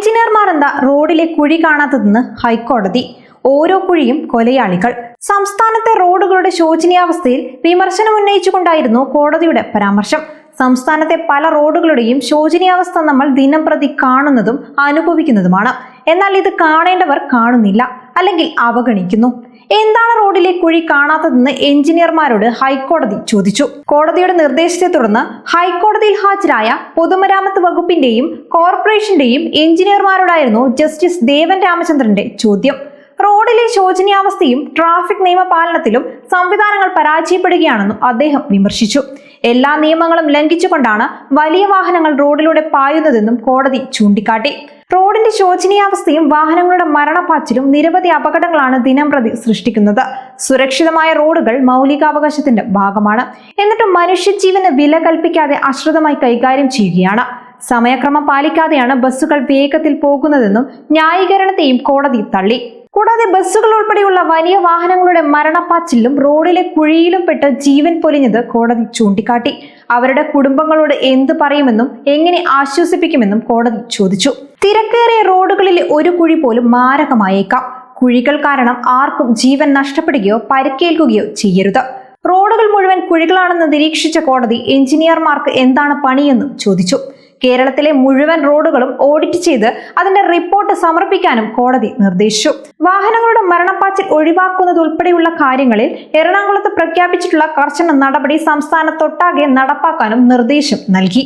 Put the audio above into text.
എഞ്ചിനീയർമാർ എന്താ റോഡിലെ കുഴി കാണാത്തതെന്ന് ഹൈക്കോടതി ഓരോ കുഴിയും കൊലയാളികൾ. സംസ്ഥാനത്തെ റോഡുകളുടെ ശോചനീയാവസ്ഥയിൽ വിമർശനം ഉന്നയിച്ചുകൊണ്ടായിരുന്നു കോടതിയുടെ പരാമർശം. സംസ്ഥാനത്തെ പല റോഡുകളുടെയും ശോചനീയാവസ്ഥ നമ്മൾ ദിനം പ്രതി കാണുന്നതും അനുഭവിക്കുന്നതുമാണ്. എന്നാൽ ഇത് കാണേണ്ടവർ കാണുന്നില്ല അല്ലെങ്കിൽ അവഗണിക്കുന്നു. എന്താണ് റോഡിലെ കുഴി കാണാത്തതെന്ന് എഞ്ചിനീയർമാരോട് ഹൈക്കോടതി ചോദിച്ചു. കോടതിയുടെ നിർദ്ദേശത്തെ തുടർന്ന് ഹൈക്കോടതിയിൽ ഹാജരായ പൊതുമരാമത്ത് വകുപ്പിന്റെയും കോർപ്പറേഷന്റെയും എഞ്ചിനീയർമാരോടായിരുന്നു ജസ്റ്റിസ് ദേവൻ രാമചന്ദ്രന്റെ ചോദ്യം. റോഡിലെ ശോചനീയാവസ്ഥയും ട്രാഫിക് നിയമപാലനത്തിലും സംവിധാനങ്ങൾ പരാജയപ്പെടുകയാണെന്നും അദ്ദേഹം വിമർശിച്ചു. എല്ലാ നിയമങ്ങളും ലംഘിച്ചുകൊണ്ടാണ് വലിയ വാഹനങ്ങൾ റോഡിലൂടെ പായുന്നതെന്നും കോടതി ചൂണ്ടിക്കാട്ടി. റോഡിന്റെ ശോചനീയാവസ്ഥയും വാഹനങ്ങളുടെ മരണപ്പാച്ചിലും നിരവധി അപകടങ്ങളാണ് ദിനംപ്രതി സൃഷ്ടിക്കുന്നത്. സുരക്ഷിതമായ റോഡുകൾ മൗലികാവകാശത്തിന്റെ ഭാഗമാണ്. എന്നിട്ടും മനുഷ്യജീവന് വില കൽപ്പിക്കാതെ അശ്രദ്ധമായി കൈകാര്യം ചെയ്യുകയാണ്. സമയക്രമം പാലിക്കാതെയാണ് ബസ്സുകൾ വേഗത്തിൽ പോകുന്നതെന്നും ന്യായീകരണത്തെയും കോടതി തള്ളി. കൂടാതെ ബസ്സുകൾ ഉൾപ്പെടെയുള്ള വലിയ വാഹനങ്ങളുടെ മരണപ്പാച്ചിലും റോഡിലെ കുഴിയിലും പെട്ട് ജീവൻ പൊലിഞ്ഞത് കോടതി ചൂണ്ടിക്കാട്ടി. അവരുടെ കുടുംബങ്ങളോട് എന്ത് പറയുമെന്നും എങ്ങനെ ആശ്വസിപ്പിക്കുമെന്നും കോടതി ചോദിച്ചു. തിരക്കേറിയ റോഡുകളിലെ ഒരു കുഴി പോലും മാരകമായേക്കാം. കുഴികൾ കാരണം ആർക്കും ജീവൻ നഷ്ടപ്പെടുകയോ പരിക്കേൽക്കുകയോ ചെയ്യരുത്. റോഡുകൾ മുഴുവൻ കുഴികളാണെന്ന് നിരീക്ഷിച്ച കോടതി എഞ്ചിനീയർമാർക്ക് എന്താണ് പണിയെന്നും ചോദിച്ചു. കേരളത്തിലെ മുഴുവൻ റോഡുകളും ഓഡിറ്റ് ചെയ്ത് അതിന്റെ റിപ്പോർട്ട് സമർപ്പിക്കാനും കോടതി നിർദ്ദേശിച്ചു. വാഹനങ്ങളുടെ മരണപ്പാച്ചിൽ ഒഴിവാക്കുന്നതുൾപ്പെടെയുള്ള കാര്യങ്ങളിൽ എറണാകുളത്ത് പ്രഖ്യാപിച്ചിട്ടുള്ള കർശന നടപടി സംസ്ഥാനത്തൊട്ടാകെ നടപ്പാക്കാനും നിർദ്ദേശം നൽകി.